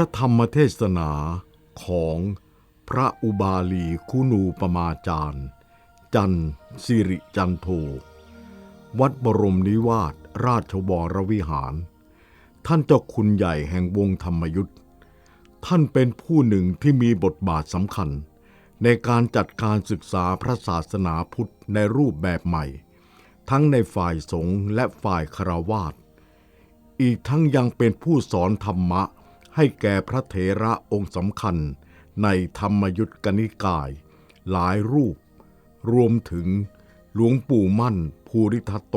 พระธรรมเทศนาของพระอุบาลีคุณูปมาจารย์ จันสิริจันโท วัดบรมนิวาสราชวรวิหาร ท่านเจ้าคุณใหญ่แห่งวงธรรมยุทธ์ท่านเป็นผู้หนึ่งที่มีบทบาทสำคัญ ในการจัดการศึกษาพระศาสนาพุทธในรูปแบบใหม่ ทั้งในฝ่ายสงฆ์และฝ่ายคารวาสอีกทั้งยังเป็นผู้สอนธรรมะ ให้แก่พระเถระองค์สำคัญในธรรมยุทธกนิกาย หลายรูป รวมถึงหลวงปู่มั่นภูริทัตโต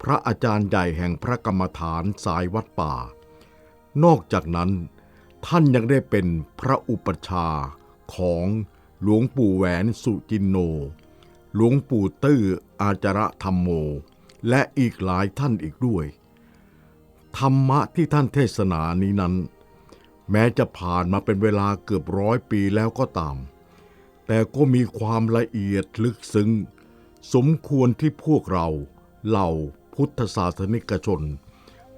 พระอาจารย์ใหญ่แห่งพระกรรมฐานสายวัดป่า นอกจากนั้น ท่านยังได้เป็นพระอุปชาของหลวงปู่แหวนสุจินโน หลวงปู่ตื้ออาจระธรรมโม และอีกหลายท่านอีกด้วย ธรรมะที่ท่านเทศนานี้นั้น แม้จะผ่านมาเป็นเวลาเกือบร้อยปีแล้วก็ตาม แต่ก็มีความละเอียดลึกซึ้ง สมควรที่พวกเราเหล่าพุทธศาสนิกชน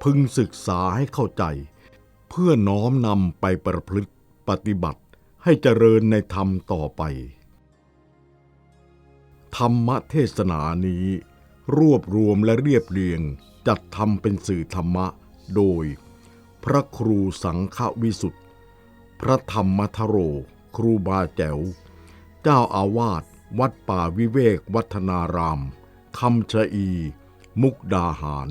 พึงศึกษาให้เข้าใจ เพื่อน้อมนำไปประพฤติปฏิบัติให้เจริญในธรรมต่อไป ธรรมเทศนานี้ รวบรวมและเรียบเรียงจัดทำเป็นสื่อธรรมะโดย พระครูสังฆวิสุทธิ์พระธรรมทโร ครูบาแจ๋ว เจ้าอาวาสวัดป่าวิเวกวัฒนารามคำชะอี มุกดาหาร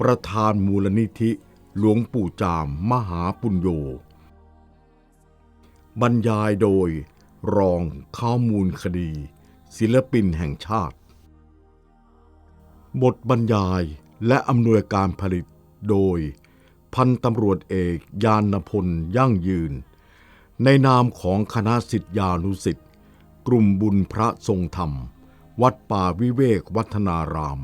ประธานมูลนิธิหลวงปู่จามมหาปุญโญบรรยายโดย รองข้อมูลคดี ศิลปินแห่งชาติ บทบรรยายและอำนวยการผลิตโดย พันตำรวจเอกยานพลยั่งยืน ในนามของคณะสิทธิานุสิทธิ์กลุ่มบุญพระทรงธรรม วัดป่าวิเวกวัฒนาราม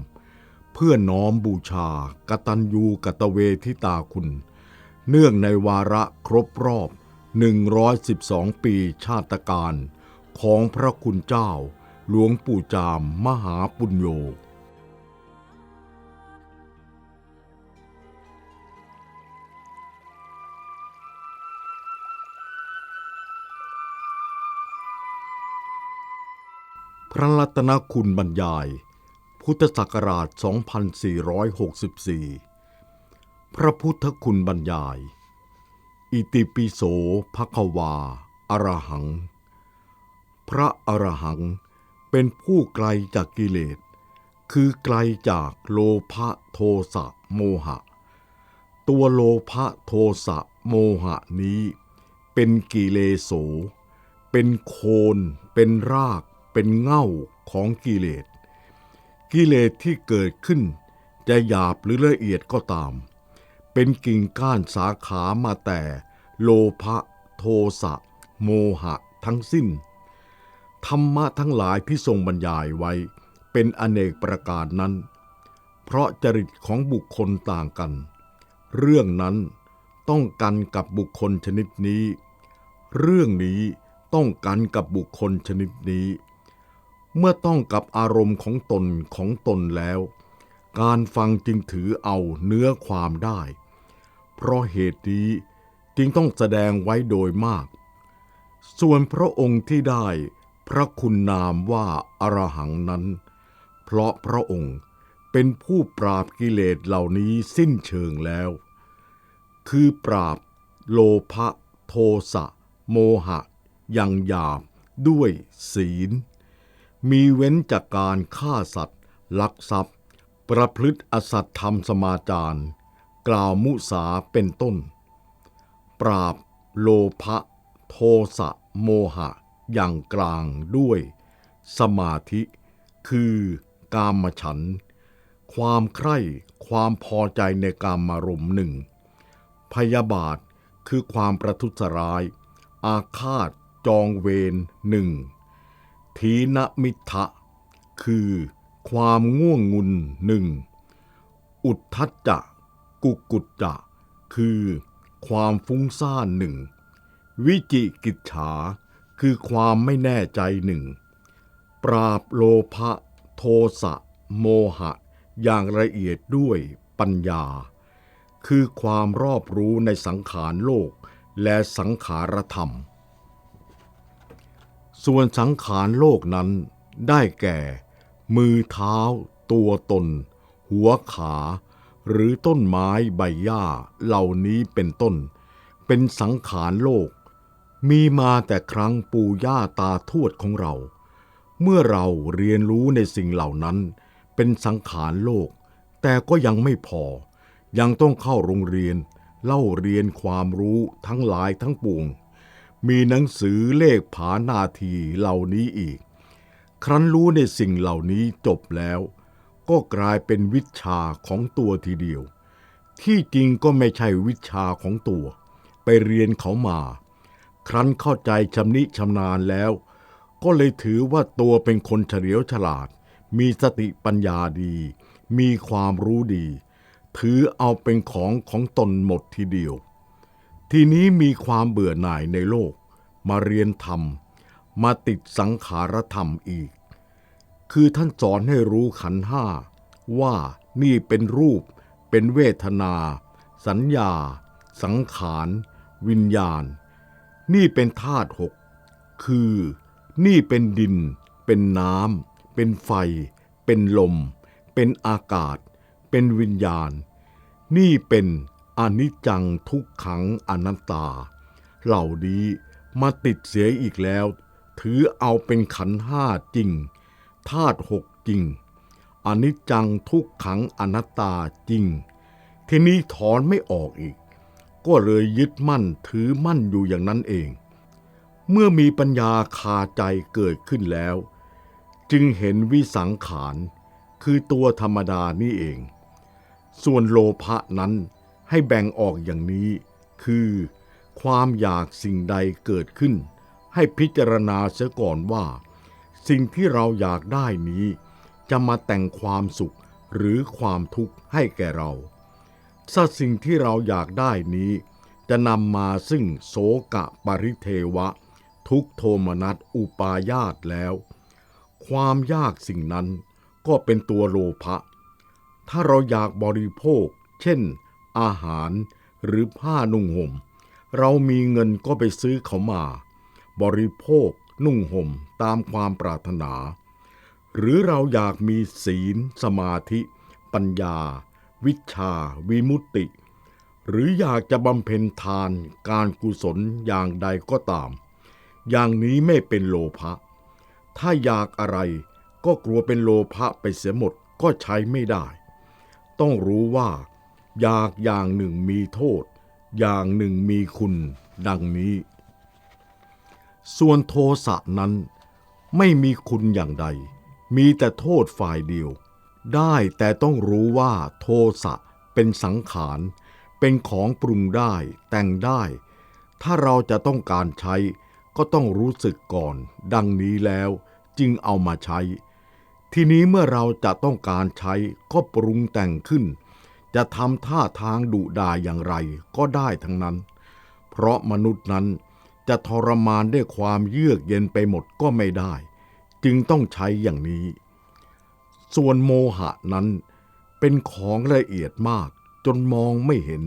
เพื่อน้อมบูชากตัญญูกตเวทิตาคุณ เนื่องในวาระครบรอบ 112 ปีชาติการ ของพระคุณเจ้า หลวงปู่จามมหาปุญโญ ระรัตนคุณบรรยาย พุทธศักราช 2464 พระพุทธคุณบรรยาย อิติปิโสภควาอรหัง พระอรหังเป็นผู้ไกลจากกิเลส คือไกลจากโลภะโทสะโมหะ ตัวโลภะโทสะโมหะนี้ เป็นกิเลโส เป็นโคน เป็นราก เป็นเง่าของกิเลส กิเลสที่เกิดขึ้น จะหยาบหรือละเอียดก็ตาม เป็นกิ่งก้านสาขามาแต่โลภะโทสะ โมหะทั้งสิ้น ธรรมะทั้งหลายที่ทรงบรรยายไว้เป็นอเนกประการนั้น เพราะจริตของบุคคลต่างกัน เรื่องนั้นต้องกันกับบุคคลชนิดนี้ เรื่องนี้ต้องกันกับบุคคลชนิดนี้ เมื่อต้องกับอารมณ์ของตนของตนแล้ว การฟังจึงถือเอาเนื้อความได้ เพราะเหตุนี้จึงต้องแสดงไว้โดยมาก ส่วนพระองค์ที่ได้พระคุณนามว่าอรหังนั้น เพราะพระองค์เป็นผู้ปราบกิเลสเหล่านี้สิ้นเชิงแล้ว คือปราบโลภะโทสะ โมหะอย่างหยาบด้วยศีล มีเว้นจากการฆ่าสัตว์ ลักทรัพย์ ประพฤติอสัตธรรมสมาจารกล่าวมุสาเป็นต้น ปราบโลภะโทสะโมหะ อย่างกลางด้วย สมาธิ คือกามฉัน ความใคร่ความพอใจในกามารมณ์หนึ่ง พยาบาทคือความประทุษร้าย อาฆาตจองเวรหนึ่ง ทีนมิทะ คือ ความง่วงงุนหนึ่ง อุทธัจจะ กุกุจจะ คือ ความฟุ้งซ่านหนึ่ง วิจิกิจฉา คือความไม่แน่ใจหนึ่ง ปราบโลภะโทสะ โมหะ อย่างละเอียดด้วยปัญญา คือความรอบรู้ในสังขารโลกและสังขารธรรม ส่วนสังขารโลกนั้นได้แก่ มือเท้า ตัวตน หัวขา หรือต้นไม้ใบหญ้าเหล่านี้เป็นต้น เป็นสังขารโลก มีมาแต่ครั้งปู่ย่าตาทวดของเรา เมื่อเราเรียนรู้ในสิ่งเหล่านั้น เป็นสังขารโลก แต่ก็ยังไม่พอ ยังต้องเข้าโรงเรียน เล่าเรียนความรู้ทั้งหลายทั้งปวง มีหนังสือเลขผานาทีเหล่านี้อีก ครั้นรู้ในสิ่งเหล่านี้จบแล้ว ก็กลายเป็นวิชาของตัวทีเดียว ที่จริงก็ไม่ใช่วิชาของตัว ไปเรียนเขามา ครั้นเข้าใจชำนิชำนาญแล้ว ก็เลยถือว่าตัวเป็นคนเฉลียวฉลาด มีสติปัญญาดี มีความรู้ดี ถือเอาเป็นของของตนหมดทีเดียว ทีนี้มีความเบื่อหน่ายในโลก มาเรียนธรรม มาติดสังขารธรรมอีก คือท่านสอนให้รู้ขันห้า ว่านี่เป็นรูป เป็นเวทนา สัญญา สังขาร วิญญาณ นี่เป็นธาตุหก คือนี่เป็นดิน เป็นน้ำ เป็นไฟ เป็นลม เป็นอากาศ เป็นวิญญาณ นี่เป็น อนิจจังทุกขังอนัตตา เหล่านี้มาติดเสียอีกแล้ว ถือเอาเป็นขันห้าจริงธาตุหกจริงอนิจจังทุกขังอนัตตาจริง ทีนี้ถอนไม่ออกอีก ก็เลยยึดมั่นถือมั่นอยู่อย่างนั้นเอง เมื่อมีปัญญาคาใจเกิดขึ้นแล้ว จึงเห็นวิสังขาร คือตัวธรรมดานี่เอง ส่วนโลภะนั้น ให้แบ่งออกอย่างนี้ คือ ความอยากสิ่งใดเกิดขึ้น ให้พิจารณาเสียก่อนว่า สิ่งที่เราอยากได้นี้ จะมาแต่งความสุขหรือความทุกข์ให้แก่เราถ้าสิ่งที่เราอยากได้นี้ จะนำมาซึ่งโสกะปริเทวะ ทุกโทมนัสอุปาญาตแล้ว ความยากสิ่งนั้นก็เป็นตัวโลภะถ้าเราอยากบริโภค เช่น อาหารหรือผ้านุ่งห่ม เรามีเงินก็ไปซื้อเขามา บริโภคนุ่งห่มตามความปรารถนา หรือเราอยากมีศีล สมาธิ ปัญญา วิชา วิมุตติ หรืออยากจะบำเพ็ญทานการกุศลอย่างใดก็ตาม อย่างนี้ไม่เป็นโลภะถ้าอยากอะไรก็กลัวเป็นโลภะไปเสียหมดก็ใช้ไม่ได้ ต้องรู้ว่า อยากอย่างหนึ่งมีโทษ อย่างหนึ่งมีคุณ ดังนี้ ส่วนโทสะนั้นไม่มีคุณอย่างใด มีแต่โทษฝ่ายเดียว ได้แต่ต้องรู้ว่าโทสะเป็นสังขาร เป็นของปรุงได้แต่งได้ ถ้าเราจะต้องการใช้ก็ต้องรู้สึกก่อน ดังนี้แล้วจึงเอามาใช้ ทีนี้เมื่อเราจะต้องการใช้ก็ปรุงแต่งขึ้น จะทำท่าทางดุดาอย่างไรก็ได้ทั้งนั้น เพราะมนุษย์นั้นจะทรมานด้วยความเยือกเย็นไปหมดก็ไม่ได้ จึงต้องใช้อย่างนี้ ส่วนโมหะนั้นเป็นของละเอียดมากจนมองไม่เห็น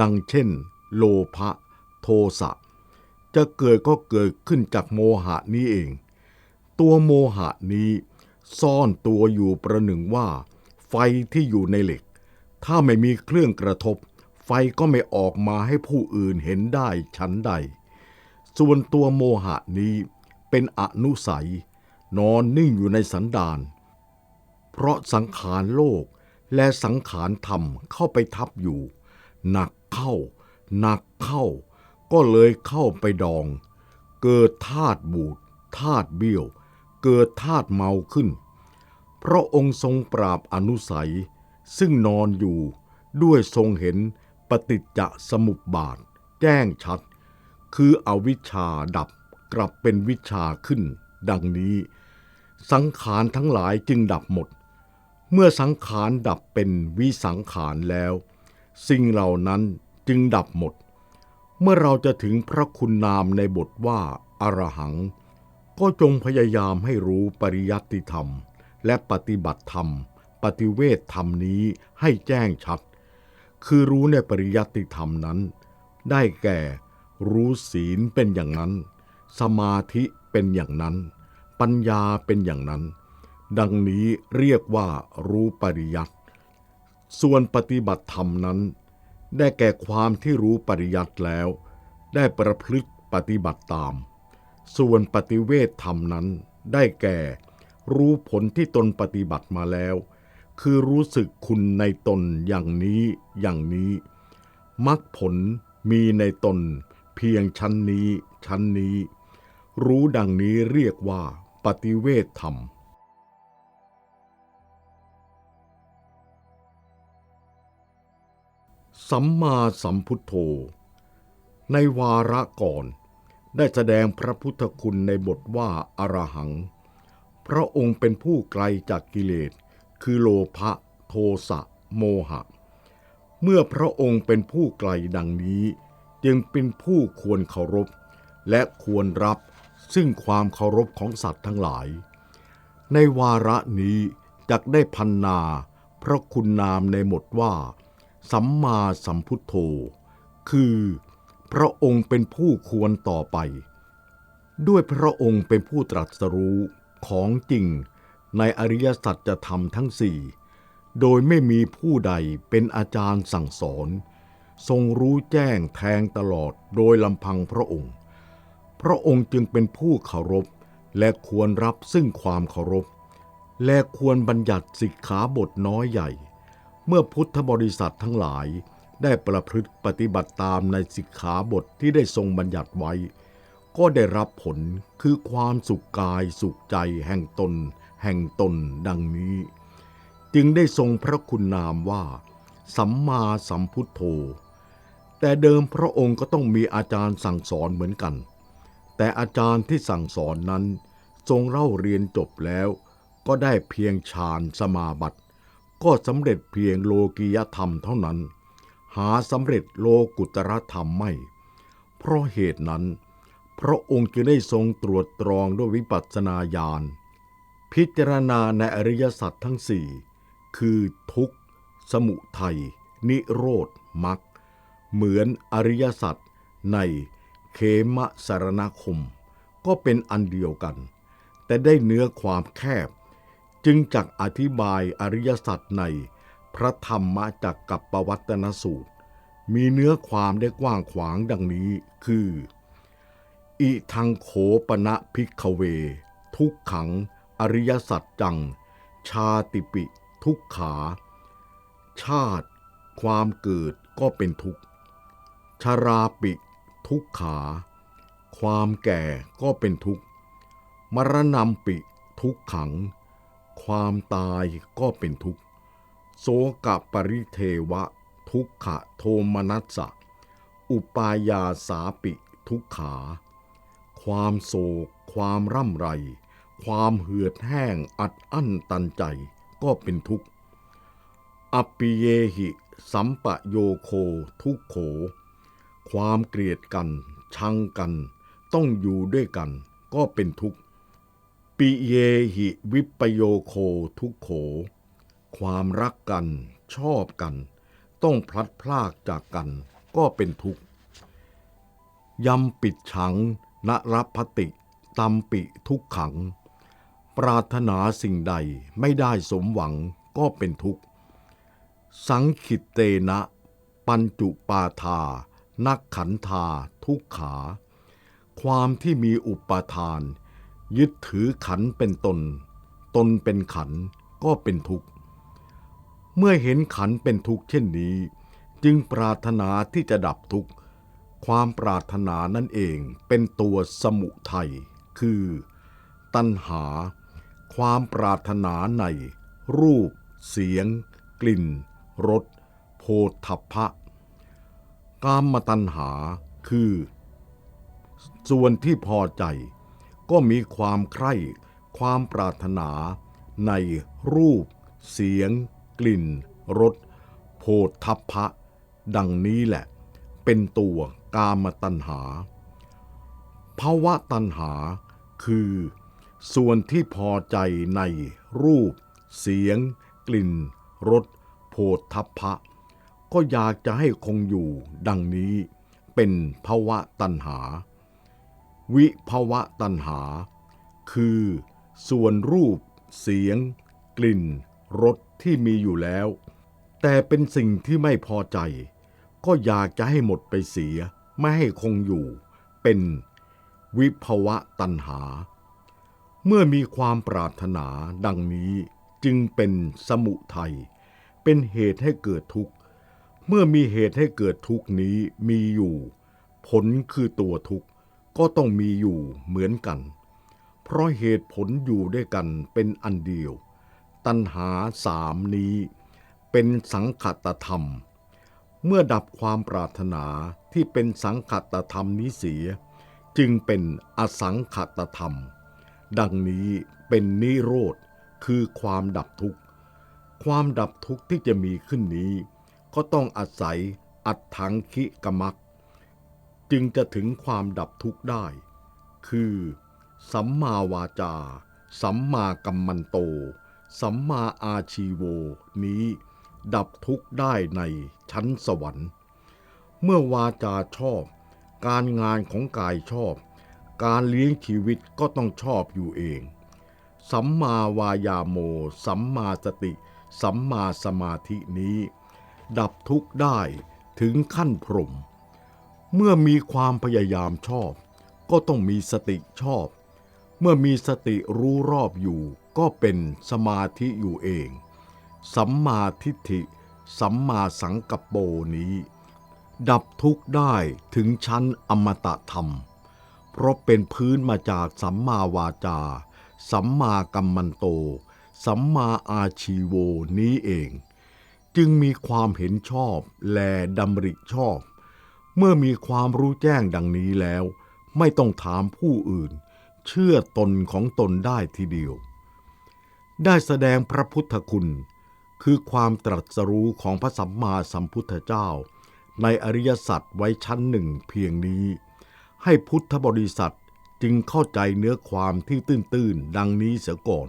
ดังเช่น โลภะโทสะจะเกิดก็เกิดขึ้นจากโมหะนี้เอง ตัวโมหะนี้ซ่อนตัวอยู่ประหนึ่งว่า ไฟที่อยู่ในเหล็ก ถ้าไม่มีเครื่องกระทบ ไฟก็ไม่ออกมาให้ผู้อื่นเห็นได้ชั้นใด ส่วนตัวโมหะนี้เป็นอนุสัย นอนนิ่งอยู่ในสันดานเพราะสังขารโลกและสังขารธรรมเข้าไปทับอยู่ หนักเข้า หนักเข้า ก็เลยเข้าไปดอง เกิดธาตุบูดธาตุเบี้ยว เกิดธาตุเมาขึ้น พระองค์ทรงปราบอนุสัย ซึ่งนอนอยู่ด้วยทรงเห็นปฏิจจสมุปบาท แจ้งชัด คืออวิชชาดับกลับเป็นวิชาขึ้น ดังนี้ สังขารทั้งหลายจึงดับหมด เมื่อสังขารดับเป็นวิสังขารแล้ว สิ่งเหล่านั้นจึงดับหมด เมื่อเราจะถึงพระคุณนามในบทว่าอรหัง ก็จงพยายามให้รู้ปริยัติธรรม และปฏิบัติธรรม ปฏิเวทธรรมนี้ให้แจ้งชัด คือรู้ในปริยัติธรรมนั้น ได้แก่รู้ศีลเป็นอย่างนั้น สมาธิเป็นอย่างนั้น ปัญญาเป็นอย่างนั้น ดังนี้เรียกว่ารู้ปริยัติส่วนปฏิบัติธรรมนั้น ได้แก่ความที่รู้ปริยัติแล้ว ได้ประพฤติปฏิบัติตาม ส่วนปฏิเวทธรรมนั้นได้แก่ รู้ผลที่ตนปฏิบัติมาแล้ว คือรู้สึกคุณในตนอย่างนี้อย่างนี้มรรคผลมีในตนเพียงชั้นนี้ชั้นนี้ รู้ดังนี้เรียกว่าปฏิเวทธรรม สัมมาสัมพุทโธ ในวาระก่อนได้แสดงพระพุทธคุณในบทว่าอรหัง พระองค์เป็นผู้ไกลจากกิเลส คือโลภะโทสะโมหะ เมื่อพระองค์เป็นผู้ไกลดังนี้ จึงเป็นผู้ควรเคารพ และควรรับซึ่งความเคารพของสัตว์ทั้งหลาย ในวาระนี้จักได้พันนาพระคุณนามในหมดว่า สัมมาสัมพุทโธ คือพระองค์เป็นผู้ควรต่อไป ด้วยพระองค์เป็นผู้ตรัสรู้ของจริง ในอริยสัจธรรมทั้งสี่โดยไม่มีผู้ใดเป็นอาจารย์สั่งสอน ทรงรู้แจ้งแทงตลอดโดยลำพังพระองค์ พระองค์จึงเป็นผู้เคารพและควรรับซึ่งความเคารพ และควรบัญญัติสิกขาบทน้อยใหญ่ เมื่อพุทธบริษัททั้งหลายได้ประพฤติปฏิบัติตามในสิกขาบทที่ได้ทรงบัญญัติไว้ ก็ได้รับผลคือความสุขกายสุขใจแห่งตน แห่งตนดังนี้ จึงได้ทรงพระคุณนามว่า สัมมาสัมพุทโธ แต่เดิมพระองค์ก็ต้องมีอาจารย์สั่งสอนเหมือนกัน แต่อาจารย์ที่สั่งสอนนั้น ทรงเล่าเรียนจบแล้ว ก็ได้เพียงฌานสมาบัติ ก็สำเร็จเพียงโลกียธรรมเท่านั้น หาสำเร็จโลกุตรธรรมไม่ เพราะเหตุนั้น พระองค์จึงได้ทรงตรวจตรองด้วยวิปัสสนาญาณ พิจารณาในอริยสัจทั้งสี่คือทุกข์ สมุทัย นิโรธมรรคเหมือนอริยสัจในเขมสารณคม ก็เป็นอันเดียวกัน แต่ได้เนื้อความแคบ จึงจักอธิบายอริยสัจในพระธรรมจักกับปวัตนสูตร มีเนื้อความได้กว้างขวางดังนี้คือ อิทังโขปณะพิกเว ทุกขัง อริยสัจจัง ชาติปิ ทุกขา ชาติ ความเกิดก็เป็นทุกข์ชาราปิ ทุกขา ความแก่ก็เป็นทุกข์มรณะปิ ทุกขัง ความตายก็เป็นทุกข์โสกปริเทวะ ทุกขะโทมนัสสะ อุปายาสาปิ ทุกขา ความโศก ความร่ำไร ความเหือดแห้งอัดอั้นตันใจก็เป็นทุกข์อปิเยหิ สัมปะโยโคทุกโข ความเกลียดกัน ชังกัน ต้องอยู่ด้วยกัน ก็เป็นทุกข์ปิเยหิวิปโยโคทุกโข ความรักกัน ชอบกัน ต้องพลัดพรากจากกัน ก็เป็นทุกข์ยำปิดฉังนรับพติตัมปิทุกขัง ปรารถนาสิ่งใดไม่ได้สมหวังก็เป็นทุกข์ สังขิตเตนะ ปัญจุปาทา นักขันธา ทุกขา ความที่มีอุปาทาน ยึดถือขันเป็นตน ตนเป็นขันก็เป็นทุกข์ เมื่อเห็นขันเป็นทุกข์เช่นนี้ จึงปรารถนาที่จะดับทุกข์ ความปรารถนานั่นเองเป็นตัวสมุทัยคือ ตัณหา ความปรารถนาใน รูป เสียง กลิ่นรสโพธพะ กามตัณหาคือ ส่วนที่พอใจ ก็มีความใคร่ ความปรารถนาในรูป เสียง กลิ่นรสโพธพพะดังนี้แหละ เป็นตัวกามตัณหาภาวะตัณหาคือ ส่วนที่พอใจในรูป เสียง กลิ่นรสโพธพพะ ก็อยากจะให้คงอยู่ดังนี้เป็นภวะตัณหา วิภวะตัณหา คือ ส่วนรูป เสียง กลิ่นรสที่มีอยู่แล้ว แต่เป็นสิ่งที่ไม่พอใจ ก็อยากจะให้หมดไปเสีย ไม่ให้คงอยู่ เป็น วิภวะตัณหา เมื่อมีความปรารถนาดังนี้จึงเป็นสมุทัย เป็นเหตุให้เกิดทุกข์ เมื่อมีเหตุให้เกิดทุกข์นี้มีอยู่ ผลคือตัวทุกข์ก็ต้องมีอยู่เหมือนกัน เพราะเหตุผลอยู่ด้วยกันเป็นอันเดียว ตัณหาสามนี้ เป็นสังขตธรรม เมื่อดับความปรารถนาที่เป็นสังขตธรรมนี้เสีย จึงเป็นอสังขตธรรม ดังนี้เป็นนิโรธคือความดับทุกข์ ความดับทุกข์ที่จะมีขึ้นนี้ ก็ต้องอาศัยอัตถังคิกมัก จึงจะถึงความดับทุกข์ได้ คือ สัมมาวาจา สัมมากัมมันโต สัมมาอาชีโว นี้ ดับทุกข์ได้ในชั้นสวรรค์ เมื่อวาจาชอบ การงานของกายชอบ การเลี้ยงชีวิตก็ต้องชอบอยู่เอง สัมมาวายาโม สัมมาสติ สัมมาสมาธินี้ ดับทุกข์ได้ถึงขั้นพรม เมื่อมีความพยายามชอบ ก็ต้องมีสติชอบ เมื่อมีสติรู้รอบอยู่ ก็เป็นสมาธิอยู่เอง สัมมาทิฏฐิ สัมมาสังกัปโปนี้ ดับทุกข์ได้ถึงชั้นอมตะธรรม เพราะเป็นพื้นมาจากสัมมาวาจา สัมมากัมมันโต สัมมาอาชีโวนี้เอง จึงมีความเห็นชอบและดำริชอบ เมื่อมีความรู้แจ้งดังนี้แล้ว ไม่ต้องถามผู้อื่น เชื่อตนของตนได้ทีเดียว ได้แสดงพระพุทธคุณ คือความตรัสรู้ของพระสัมมาสัมพุทธเจ้า ในอริยสัจไว้ชั้นหนึ่งเพียงนี้ ให้พุทธบริษัทจึงเข้าใจเนื้อความที่ตื้นๆ ดังนี้เสียก่อน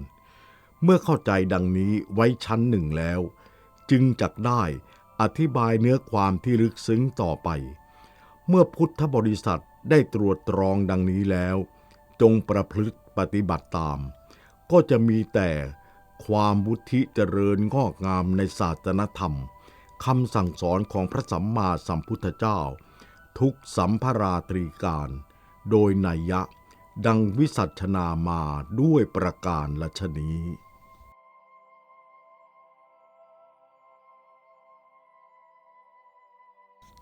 เมื่อเข้าใจดังนี้ไว้ชั้นหนึ่งแล้ว จึงจักได้อธิบายเนื้อความที่ลึกซึ้งต่อไป เมื่อพุทธบริษัทได้ตรวจตรองดังนี้แล้ว จงประพฤติปฏิบัติตาม ก็จะมีแต่ความวุฒิเจริญงอกงามในศาสนธรรมคำสั่งสอนของพระสัมมาสัมพุทธเจ้า ทุกสัมภราตรีการ โดยนัยยะดังวิสัชนามาด้วยประการละชนี้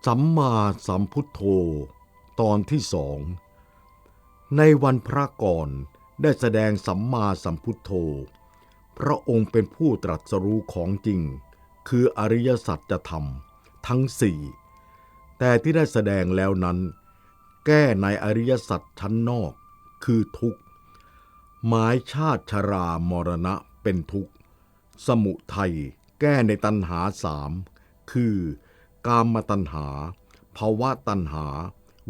สัมมาสัมพุทโธ ตอนที่สอง ในวันพระก่อนได้แสดงสัมมาสัมพุทโธ พระองค์เป็นผู้ตรัสรู้ของจริง คืออริยสัจธรรม ทั้งสี่ แต่ที่ได้แสดงแล้วนั้น แก้ในอริยสัจชั้นนอก คือทุกข์ หมายชาติชรามรณะเป็นทุกข์ สมุทัยแก้ในตัณหาสามคือกามตัณหาภาวะตัณหา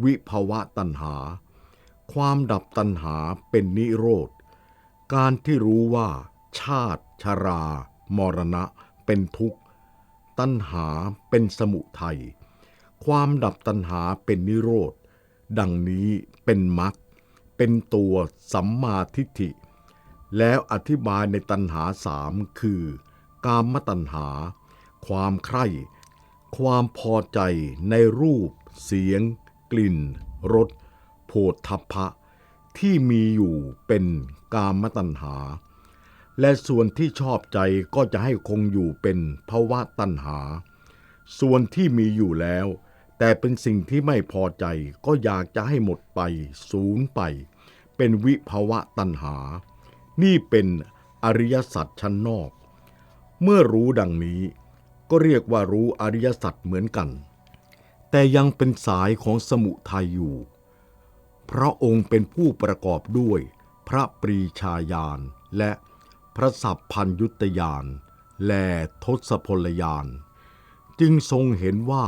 วิภาวะตัณหา ความดับตัณหาเป็นนิโรธ การที่รู้ว่า ชาติชรามรณะเป็นทุกข์ ตัณหาเป็นสมุทัย ความดับตัณหาเป็นนิโรธ ดังนี้เป็นมรรคเป็นตัวสัมมาทิฏฐิ แล้วอธิบายในตัณหาสามคือ กามตัณหา ความใคร่ความพอใจในรูป เสียง กลิ่นรสโผฏฐัพพะ ที่มีอยู่เป็นกามตัณหา และส่วนที่ชอบใจก็จะให้คงอยู่เป็นภวะตัณหา ส่วนที่มีอยู่แล้ว แต่เป็นสิ่งที่ไม่พอใจก็อยากจะให้หมดไป สูญไป เป็นวิภวะตัณหา นี่เป็นอริยสัจชั้นนอก เมื่อรู้ดังนี้ ก็เรียกว่ารู้อริยสัจเหมือนกัน แต่ยังเป็นสายของสมุทัยอยู่พระองค์เป็นผู้ประกอบด้วย พระปรีชาญาณและพระสัพพัญยุตยานและทศพลยาน จึงทรงเห็นว่า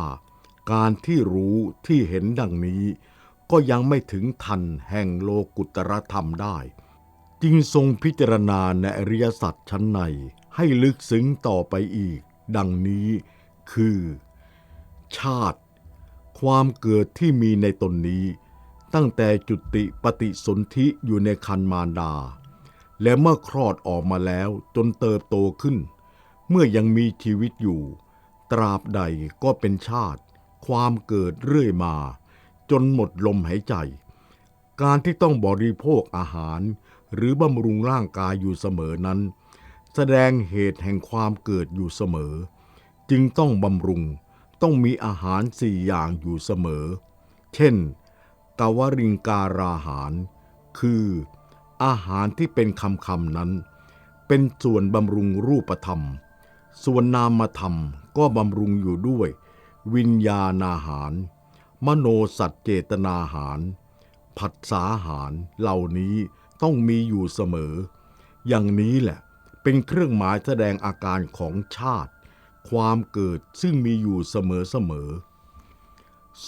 การที่รู้ที่เห็นดังนี้ ก็ยังไม่ถึงทันแห่งโลกุตรธรรมได้ จึงทรงพิจารณาในอริยสัจชั้นในให้ลึกซึ้งต่อไปอีก ดังนี้คือ ชาติ ความเกิดที่มีในตนนี้ ตั้งแต่จุติปฏิสนธิอยู่ในคันมารดา และเมื่อคลอดออกมาแล้วจนเติบโตขึ้น เมื่อยังมีชีวิตอยู่ ตราบใดก็เป็นชาติ ความเกิดเรื่อยมา จนหมดลมหายใจ การที่ต้องบริโภคอาหาร หรือบำรุงร่างกายอยู่เสมอนั้น แสดงเหตุแห่งความเกิดอยู่เสมอ จึงต้องบำรุงต้องมีอาหารสี่อย่างอยู่เสมอ เช่นกวริงการาหาร คืออาหารที่เป็นคำคำนั้น เป็นส่วนบำรุงรูปธรรม ส่วนนามธรรมก็บำรุงอยู่ด้วย วิญญาณอาหาร มโนสัจเจตนาหาร ผัสสาหารเหล่านี้ต้องมีอยู่เสมอ อย่างนี้แหละเป็นเครื่องหมายแสดงอาการของชาติ ความเกิดซึ่งมีอยู่เสมอเสมอ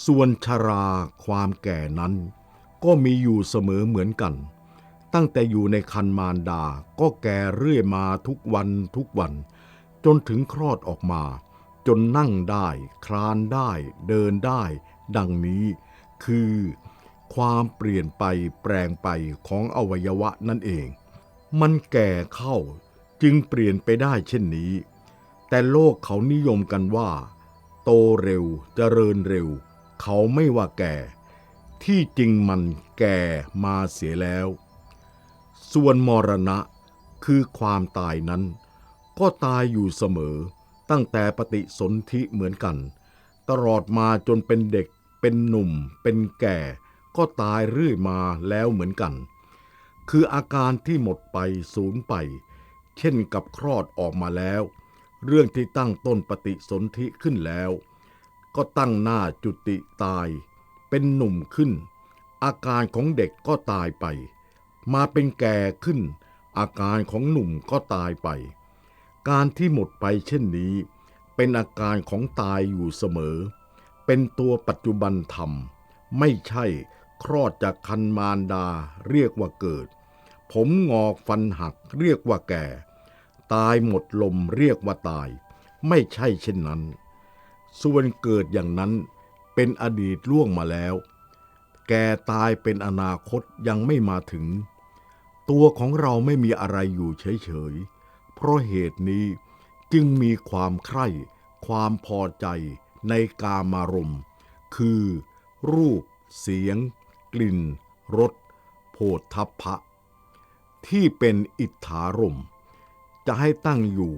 ส่วนชราความแก่นั้น ก็มีอยู่เสมอเหมือนกัน ตั้งแต่อยู่ในคันมารดาก็แก่เรื่อยมาทุกวันทุกวัน จนถึงคลอดออกมา จนนั่งได้ คลานได้ เดินได้ ดังนี้คือความเปลี่ยนไปแปลงไปของอวัยวะนั่นเอง มันแก่เข้าจึงเปลี่ยนไปได้เช่นนี้ แต่โลกเขานิยมกันว่า โตเร็วเจริญเร็ว เขาไม่ว่าแก่ ที่จริงมันแก่มาเสียแล้ว ส่วนมรณะคือความตายนั้น ก็ตายอยู่เสมอ ตั้งแต่ปฏิสนธิเหมือนกัน ตลอดมาจนเป็นเด็ก เป็นหนุ่ม เป็นแก่ ก็ตายเรื่อยมาแล้วเหมือนกัน คืออาการที่หมดไปสูญไป เช่นกับคลอดออกมาแล้ว เรื่องที่ตั้งต้นปฏิสนธิขึ้นแล้ว ก็ตั้งหน้าจุติตาย เป็นหนุ่มขึ้น อาการของเด็กก็ตายไป มาเป็นแก่ขึ้น อาการของหนุ่มก็ตายไป การที่หมดไปเช่นนี้ เป็นอาการของตายอยู่เสมอ เป็นตัวปัจจุบันธรรม ไม่ใช่คลอดจากคันมารดาเรียกว่าเกิด ผมงอกฟันหักเรียกว่าแก่ ตายหมดลมเรียกว่าตาย ไม่ใช่เช่นนั้น ส่วนเกิดอย่างนั้นเป็นอดีตล่วงมาแล้ว แก่ตายเป็นอนาคตยังไม่มาถึง ตัวของเราไม่มีอะไรอยู่เฉยๆ เพราะเหตุนี้จึงมีความใคร่ ความพอใจในกามารมณ์ คือ รูป เสียง กลิ่น รสโผฏฐัพพะ ที่เป็นอิทธารม จะให้ตั้งอยู่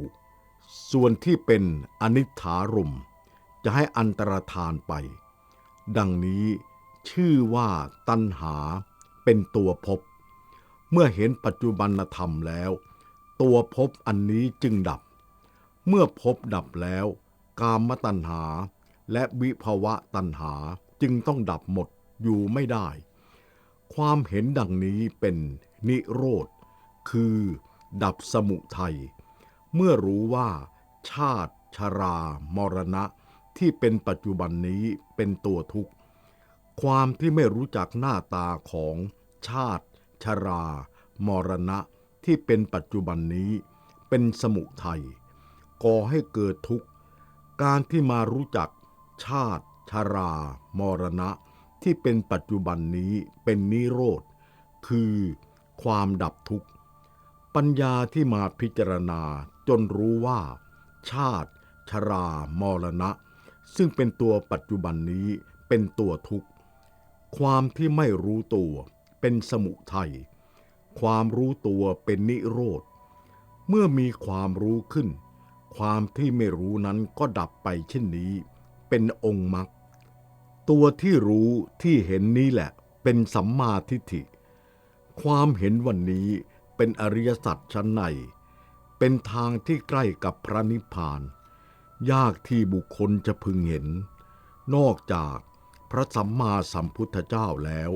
ส่วนที่เป็นอนิถารม จะให้อันตรธานไป ดังนี้ชื่อว่าตัณหาเป็นตัวภพเมื่อเห็นปัจจุบันธรรมแล้ว ตัวภพอันนี้จึงดับ เมื่อภพดับแล้ว กามตัณหา และวิภวะตัณหาจึงต้องดับหมดอยู่ไม่ได้ ความเห็นดังนี้เป็นนิโรธ คือดับสมุทัย เมื่อรู้ว่าชาติชรามรณะที่เป็นปัจจุบันนี้เป็นตัวทุกข์ ความที่ไม่รู้จักหน้าตาของชาติชรามรณะ ที่เป็นปัจจุบันนี้เป็นสมุทัยก่อให้เกิดทุกข์ การที่มารู้จัก ชาติ ชรา มรณะ ที่เป็นปัจจุบันนี้เป็นนิโรธ คือความดับทุกข์ ปัญญาที่มาพิจารณาจนรู้ว่า ชาติ ชรา มรณะ ซึ่งเป็นตัวปัจจุบันนี้เป็นตัวทุกข์ ความที่ไม่รู้ตัวเป็นสมุทัย ความรู้ตัวเป็นนิโรธ เมื่อมีความรู้ขึ้น ความที่ไม่รู้นั้นก็ดับไปเช่นนี้ เป็นองค์มรรคตัวที่รู้ที่เห็นนี้แหละ เป็นสัมมาทิฏฐิ ความเห็นวันนี้เป็นอริยสัจชั้นใน เป็นทางที่ใกล้กับพระนิพพาน ยากที่บุคคลจะพึงเห็น นอกจากพระสัมมาสัมพุทธเจ้าแล้ว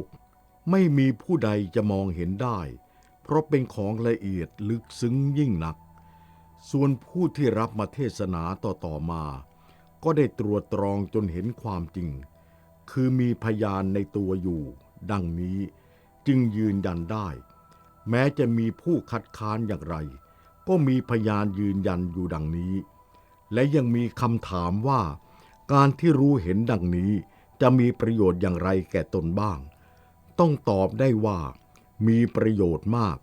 ไม่มีผู้ใดจะมองเห็นได้ เพราะเป็นของละเอียดลึกซึ้งยิ่งนัก ส่วนผู้ที่รับมาเทศนาต่อๆมา ก็ได้ตรวจตรองจนเห็นความจริง คือมีพยานในตัวอยู่ ดังนี้จึงยืนยันได้ แม้จะมีผู้คัดค้านอย่างไร ก็มีพยานยืนยันอยู่ดังนี้ และยังมีคำถามว่า การที่รู้เห็นดังนี้จะมีประโยชน์อย่างไรแก่ตนบ้าง ต้องตอบได้ว่า มีประโยชน์มาก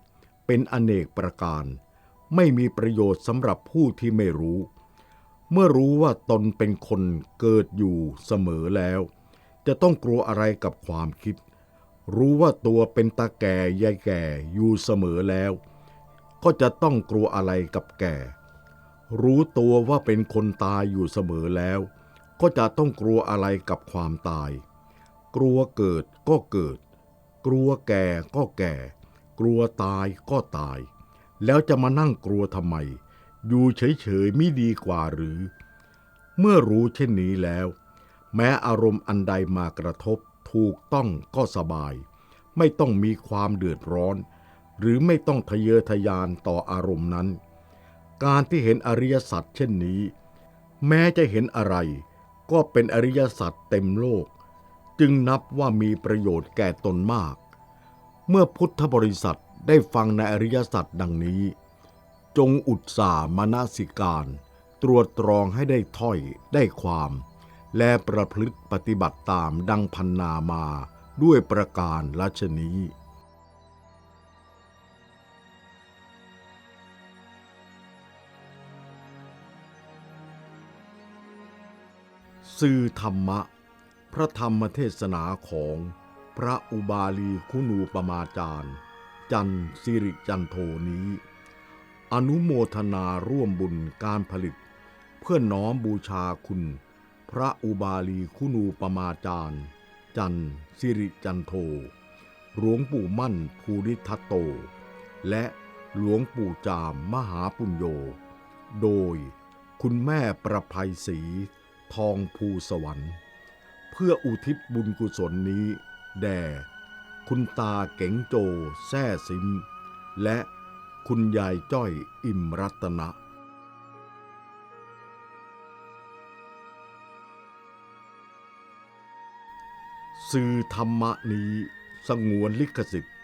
เป็นอเนกประการ ไม่มีประโยชน์สำหรับผู้ที่ไม่รู้ เมื่อรู้ว่าตนเป็นคนเกิดอยู่เสมอแล้ว จะต้องกลัวอะไรกับความคิด รู้ว่าตัวเป็นตาแก่ยายแก่อยู่เสมอแล้ว ก็จะต้องกลัวอะไรกับแก่ รู้ตัวว่าเป็นคนตายอยู่เสมอแล้ว ก็จะต้องกลัวอะไรกับความตาย กลัวเกิดก็เกิด กลัวแก่ก็แก่ กลัวตายก็ตาย แล้วจะมานั่งกลัวทำไม อยู่เฉยๆไม่ดีกว่าหรือ เมื่อรู้เช่นนี้แล้ว แม้อารมณ์อันใดมากระทบถูกต้องก็สบาย ไม่ต้องมีความเดือดร้อน หรือไม่ต้องทะเยอทะยานต่ออารมณ์นั้น การที่เห็นอริยสัจเช่นนี้ แม้จะเห็นอะไร ก็เป็นอริยสัจเต็มโลก จึงนับว่ามีประโยชน์แก่ตนมาก เมื่อพุทธบริษัทได้ฟังในอริยสัจดังนี้ จงอุตสาห์มนสิการ ตรวจตรองให้ได้ถ้อยได้ความ และประพฤติปฏิบัติตามดังพันนามาด้วยประการลัชนี้สื่อธรรมะ ระธรรมเทศนาของพระอุบาลีคุณูปมาจารย์ จันสิริจันโทนี้ อนุโมทนาร่วมบุญการผลิต เพื่อน้อมบูชาคุณ พระอุบาลีคุณูปมาจารย์ จันสิริจันโทหลวงปู่มั่นภูริทัตโต และหลวงปู่จามมหาปุญโญโดยคุณแม่ประภัยศรีทองภูสวรรค์ เพื่ออุทิศบุญกุศลนี้ แด่คุณตาเก๋งโจแซ่ซิม และคุณยายจ้อยอิมรัตนะสื่อธรรมะนี้สงวนลิขสิทธิ์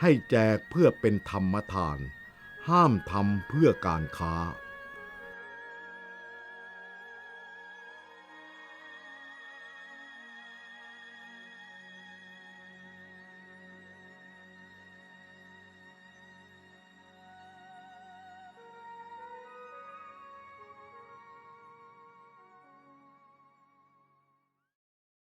ให้แจกเพื่อเป็นธรรมทาน ห้ามทำเพื่อการค้า